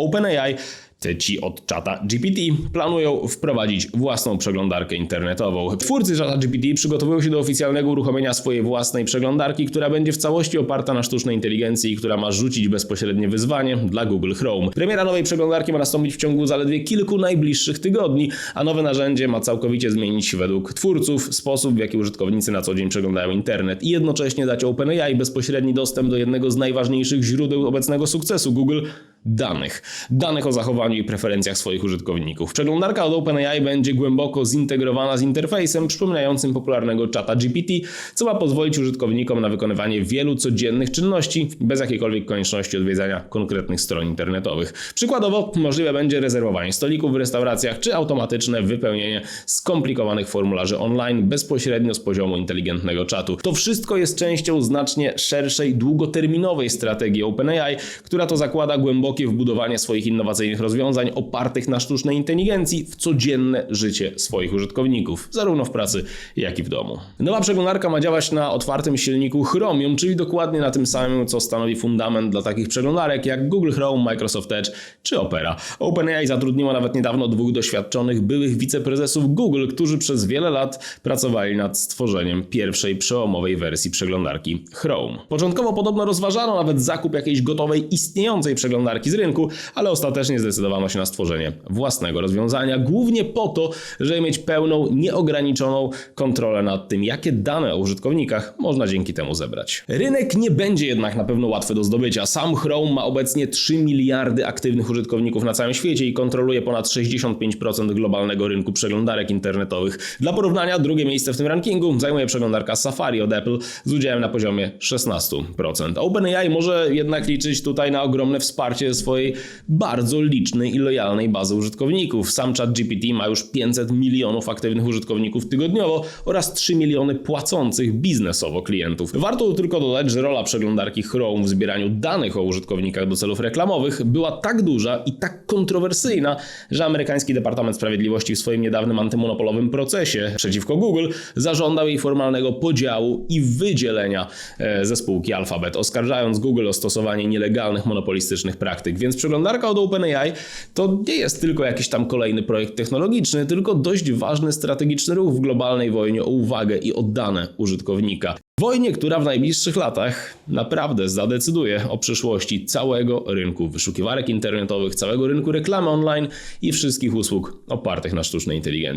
OpenAI, ci od czata GPT, planują wprowadzić własną przeglądarkę internetową. Twórcy czata GPT przygotowują się do oficjalnego uruchomienia swojej własnej przeglądarki, która będzie w całości oparta na sztucznej inteligencji i która ma rzucić bezpośrednie wyzwanie dla Google Chrome. Premiera nowej przeglądarki ma nastąpić w ciągu zaledwie kilku najbliższych tygodni, a nowe narzędzie ma całkowicie zmienić według twórców sposób, w jaki użytkownicy na co dzień przeglądają internet i jednocześnie dać OpenAI bezpośredni dostęp do jednego z najważniejszych źródeł obecnego sukcesu Google danych. Danych o zachowaniu i preferencjach swoich użytkowników. Przeglądarka od OpenAI będzie głęboko zintegrowana z interfejsem przypominającym popularnego czata GPT, co ma pozwolić użytkownikom na wykonywanie wielu codziennych czynności bez jakiejkolwiek konieczności odwiedzania konkretnych stron internetowych. Przykładowo możliwe będzie rezerwowanie stolików w restauracjach czy automatyczne wypełnienie skomplikowanych formularzy online bezpośrednio z poziomu inteligentnego czatu. To wszystko jest częścią znacznie szerszej, długoterminowej strategii OpenAI, która to zakłada głębokie wbudowanie swoich innowacyjnych rozwiązań opartych na sztucznej inteligencji w codzienne życie swoich użytkowników, zarówno w pracy, jak i w domu. Nowa przeglądarka ma działać na otwartym silniku Chromium, czyli dokładnie na tym samym, co stanowi fundament dla takich przeglądarek jak Google Chrome, Microsoft Edge czy Opera. OpenAI zatrudniło nawet niedawno dwóch doświadczonych byłych wiceprezesów Google, którzy przez wiele lat pracowali nad stworzeniem pierwszej przełomowej wersji przeglądarki Chrome. Początkowo podobno rozważano nawet zakup jakiejś gotowej, istniejącej przeglądarki z rynku, ale ostatecznie zdecydowano się na stworzenie własnego rozwiązania, głównie po to, żeby mieć pełną, nieograniczoną kontrolę nad tym, jakie dane o użytkownikach można dzięki temu zebrać. Rynek nie będzie jednak na pewno łatwy do zdobycia. Sam Chrome ma obecnie 3 miliardy aktywnych użytkowników na całym świecie i kontroluje ponad 65% globalnego rynku przeglądarek internetowych. Dla porównania, drugie miejsce w tym rankingu zajmuje przeglądarka Safari od Apple z udziałem na poziomie 16%. OpenAI może jednak liczyć tutaj na ogromne wsparcie swojej bardzo licznej i lojalnej bazy użytkowników. Sam chat GPT ma już 500 milionów aktywnych użytkowników tygodniowo oraz 3 miliony płacących biznesowo klientów. Warto tu tylko dodać, że rola przeglądarki Chrome w zbieraniu danych o użytkownikach do celów reklamowych była tak duża i tak kontrowersyjna, że amerykański Departament Sprawiedliwości w swoim niedawnym antymonopolowym procesie przeciwko Google zażądał jej formalnego podziału i wydzielenia e, ze spółki Alphabet, oskarżając Google o stosowanie nielegalnych monopolistycznych praktyk. Więc przeglądarka od OpenAI to nie jest tylko jakiś tam kolejny projekt technologiczny, tylko dość ważny strategiczny ruch w globalnej wojnie o uwagę i oddane użytkownika. Wojnie, która w najbliższych latach naprawdę zadecyduje o przyszłości całego rynku wyszukiwarek internetowych, całego rynku reklamy online i wszystkich usług opartych na sztucznej inteligencji.